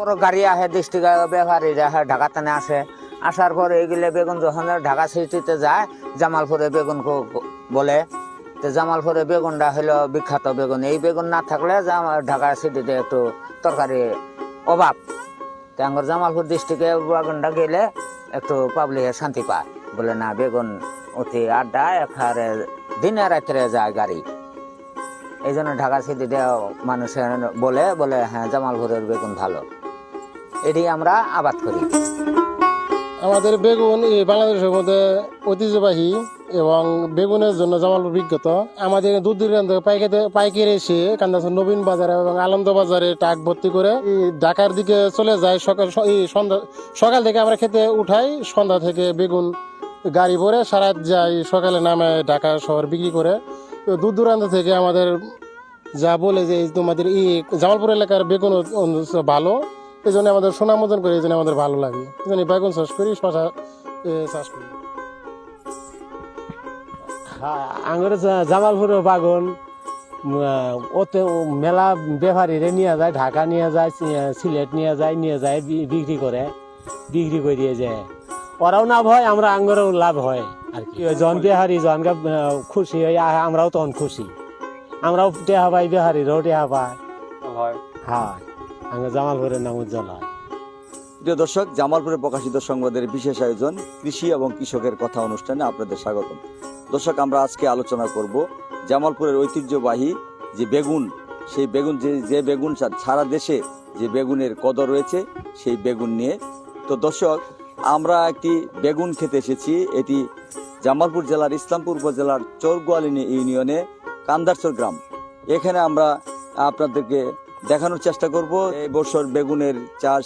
বড় গাড়ি আসে ডিস্ট্রিক্ট ব্যাপারীরা আসে ঢাকা টানে আসে। আসার পর এগুলো বেগুন যখন ঢাকা সিটিতে যায়, জামালপুরে বেগুন বলে। তো জামালপুরে বেগুনটা হলো বিখ্যাত বেগুন। এই বেগুন না থাকলে ঢাকা সিটিতে একটু তরকারি অভাব। তো আমার জামালপুর ডিস্ট্রিক্টে বেগুনটা গেলে একটু পাবলিকে শান্তি পায়। বলে, না, বেগুন অতি আড্ডা এখানে দিনে রাত্রে যায় গাড়ি। এই জন্য ঢাকা সিটিতে মানুষের বলে বলে হ্যাঁ জামালপুরের বেগুন ভালো। এটি আমরা আবাদ করি। আমাদের বেগুন এই বাংলাদেশের মধ্যে ঐতিহ্যবাহী এবং বেগুনের জন্য জামালপুর বিখ্যাত আমাদের দূর দূরান্ত পাইকারি পাইকারি এসে কান্দাসন নবীন বাজারে এবং আনন্দ বাজারে টাক ভর্তি করে ঢাকার দিকে চলে যায়। সকাল সন্ধ্যা, সকাল থেকে আমরা খেতে উঠাই, সন্ধ্যা থেকে বেগুন গাড়ি ভরে সারা যাই, সকালে নামে ঢাকা শহর বিক্রি করে। দূর দূরান্ত থেকে আমাদের যা বলে যে তোমাদের এই জামালপুর এলাকার বেগুন ভালো। এই জন্য আমাদের সুনামোদন করে এই জন্য আমাদের ভালো লাগে। এই জন্য বেগুন চাষ করি শশা চাষ করি। আঙুর জামালপুর বাগান ওতে মেলা ব্যাপারীরে নিয়ে যায় ঢাকা নিয়ে যায় সিলেট নিয়ে যায় নিয়ে যায় বিক্রি করে বিক্রি করিয়ে যায়। ওরাও লাভ হয় আমরা আঙ্গুরেও লাভ হয় আর কি। জন বিহারি জনকে খুশি হয়ে আমরাও তখন খুশি। আমরাও টেহা পাই বিহারিরাও টেহা পাই হয়। হ্যাঁ। জামালপুরের নাম উজ্জ্বল। প্রিয় দর্শক, জামালপুরে প্রকাশিত সংবাদের বিশেষ আয়োজন কৃষি এবং কৃষকের কথা অনুষ্ঠানে আপনাদের স্বাগতম। দর্শক, আমরা আজকে আলোচনা করব জামালপুরের ঐতিহ্যবাহী যে বেগুন, সেই বেগুন যে যে বেগুন সারা দেশে যে বেগুনের কদর রয়েছে, সেই বেগুন নিয়ে। তো দর্শক, আমরা একটি বেগুন খেতে এসেছি, এটি জামালপুর জেলার ইসলামপুর উপজেলার চৌরগোয়ালিনী ইউনিয়নে কান্দারচর গ্রাম। এখানে আমরা আপনাদেরকে দেখানোর চেষ্টা করব এই বছর বেগুনের চাষ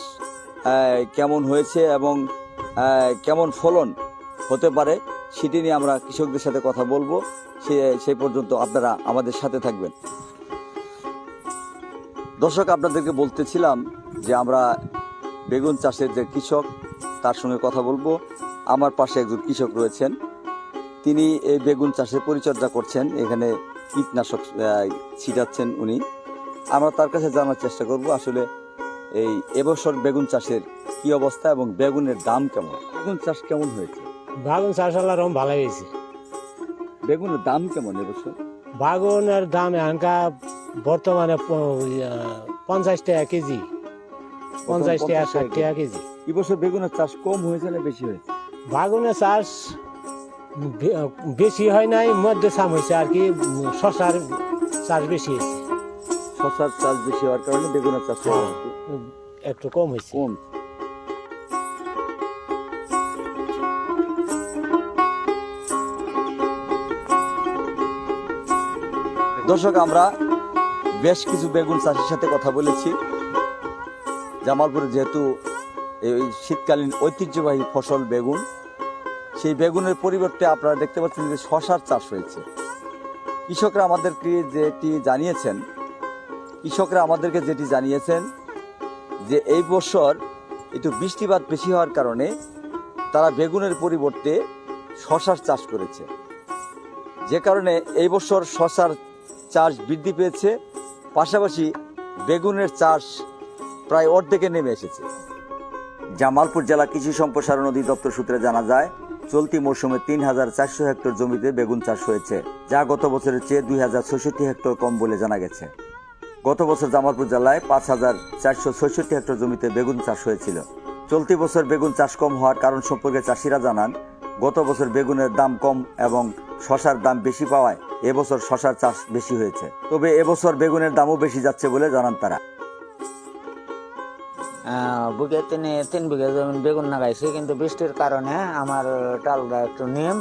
কেমন হয়েছে এবং কেমন ফলন হতে পারে সেটি নিয়ে আমরা কৃষকদের সাথে কথা বলব। সে সেই পর্যন্ত আপনারা আমাদের সাথে থাকবেন। দর্শক, আপনাদেরকে বলতেছিলাম যে আমরা বেগুন চাষের যে কৃষক, তার সঙ্গে কথা বলব। আমার পাশে একজন কৃষক রয়েছেন। তিনি এই বেগুন চাষের পরিচর্যা করছেন। এখানে কীটনাশক ছিটাচ্ছেন উনি। আমরা তার কাছে জানার চেষ্টা করব আসলে এই এবছর বেগুন চাষের কি অবস্থা এবং বেগুনের দাম কেমন? বেগুন চাষ কেমন হয়েছে? বাগুন চাষ আল্লাহ রকম ভালো হয়েছে। বেগুনের দাম কেমন এবছর? বাগুনের দাম এখানকার বর্তমানে পঞ্চাশ টাকা কেজি। পঞ্চাশ টাকা ষাট টাকা কেজি। এবছর বেগুনের চাষ কম হয়েছে না বেশি হয়েছে? বাগুনের চাষ বেশি হয় নাই মধ্যে সাম হয়েছে আর কি শশার চাষ বেশি হয়েছে। শশার চাষ বেশি হওয়ার কারণে বেগুনের চাষ হ্যাঁ। একটু কম হয়েছে। কম। দর্শক আমরা বেশ কিছু বেগুন চাষির সাথে কথা বলেছি। জামালপুরে যেহেতু এই শীতকালীন ঐতিহ্যবাহী ফসল বেগুন সেই বেগুনের পরিবর্তে আপনারা দেখতে পাচ্ছেন যে শশার চাষ হয়েছে। কৃষকরা আমাদেরকে যেটি জানিয়েছেন কৃষকরা আমাদেরকে যেটি জানিয়েছেন যে এই বছর একটু বৃষ্টিপাত বেশি হওয়ার কারণে তারা বেগুনের পরিবর্তে শশার চাষ করেছে। যে কারণে এই বছর শশার চাষ বৃদ্ধি পেয়েছে, পাশাপাশি বেগুনের চাষ প্রায় অর্ধেকে নেমে এসেছে। জামালপুর জেলা কৃষি সম্প্রসারণ অধিদপ্তর সূত্রে জানা যায়, চলতি মৌসুমে তিন হাজার চারশো হেক্টর জমিতে বেগুন চাষ হয়েছে, যা গত বছরের চেয়ে দুই হাজার ছষট্টি হেক্টর কম বলে জানা গেছে। গত বছর জামালপুর জেলায় পাঁচ হাজার চারশো ছষট্টি হেক্টর জমিতে বেগুন চাষ হয়েছিল। চলতি বছর বেগুন চাষ কম হওয়ার কারণ সম্পর্কে চাষিরা জানান, গত বছর বেগুনের দাম কম এবং শশার দাম বেশি পাওয়ায় এবছর শশার চাষ বেশি হয়েছে। তবে এবছর বেগুনের দামও বেশি যাচ্ছে বলে জানান তারা। বিঘে তিন তিন বিঘে জমি বেগুন লাগাইছি কিন্তু বৃষ্টির কারণে আমার ডালটা একটু নিম।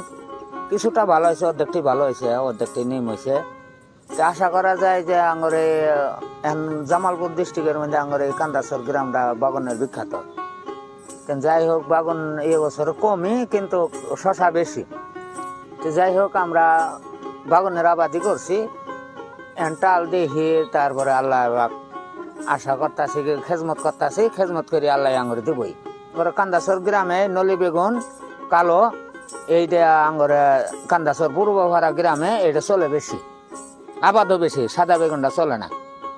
কিছুটা ভালো হয়েছে, অর্ধেকটি ভালো হয়েছে, অর্ধেকটি নিম হয়েছে। আশা করা যায় যে আঙুর জামালপুর ডিস্ট্রিক্টের মধ্যে আঙুর কান্দাসর গ্রামটা বাগানের বিখ্যাত। যাই হোক, বাগান এই বছর কমই, কিন্তু শশা বেশি। তো যাই হোক, আমরা বাগানের আবাদি করছি। টাল দেখি, তারপরে আল্লাহ আশা করতেছি খেজমত করতেছি, খেজমত করে আল্লাহ আঙুর দিবই। এবার কান্দাসর গ্রামে নলি বেগুন, কালো, এইটা আঙুরে কান্দাসর পূর্ব ভাড়া গ্রামে এটা চলে বেশি। আবাদও বেশি সাদা বেগুনটা চলে না।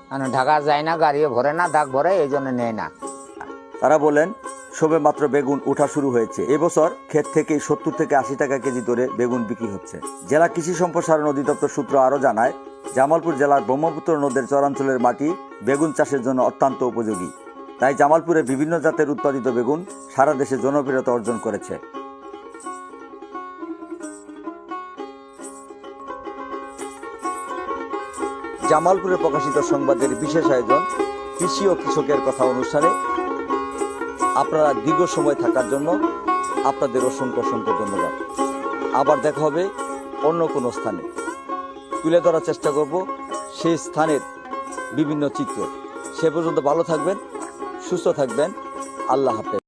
মানে ঢাকা যায় না গাড়ি ভরে না, দাগ ভরে, এই জন্য নেয় না। তারা বলেন সবে মাত্র বেগুন ওঠা শুরু হয়েছে। এবছর ক্ষেত থেকে সত্তর থেকে আশি টাকা কেজি দরে বেগুন বিক্রি হচ্ছে। জেলা কৃষি সম্প্রসারণ অধিদপ্তর সূত্র আরও জানায়, জামালপুর জেলার ব্রহ্মপুত্র নদের চরাঞ্চলের মাটি বেগুন চাষের জন্য অত্যন্ত উপযোগী। তাই জামালপুরে বিভিন্ন জাতের উৎপাদিত বেগুন সারা দেশে জনপ্রিয়তা অর্জন করেছে। জামালপুরে প্রকাশিত সংবাদের বিশেষ আয়োজন, কৃষি ও কৃষকের কথা অনুষ্ঠানে। আপনারা দীর্ঘ সময় থাকার জন্য আপনাদের অসংখ্য অসংখ্য ধন্যবাদ। আবার দেখা হবে অন্য কোনো স্থানে। তুলে ধরার চেষ্টা করব সেই স্থানের বিভিন্ন চিত্র। সে পর্যন্ত ভালো থাকবেন, সুস্থ থাকবেন। আল্লাহ হাফেজ।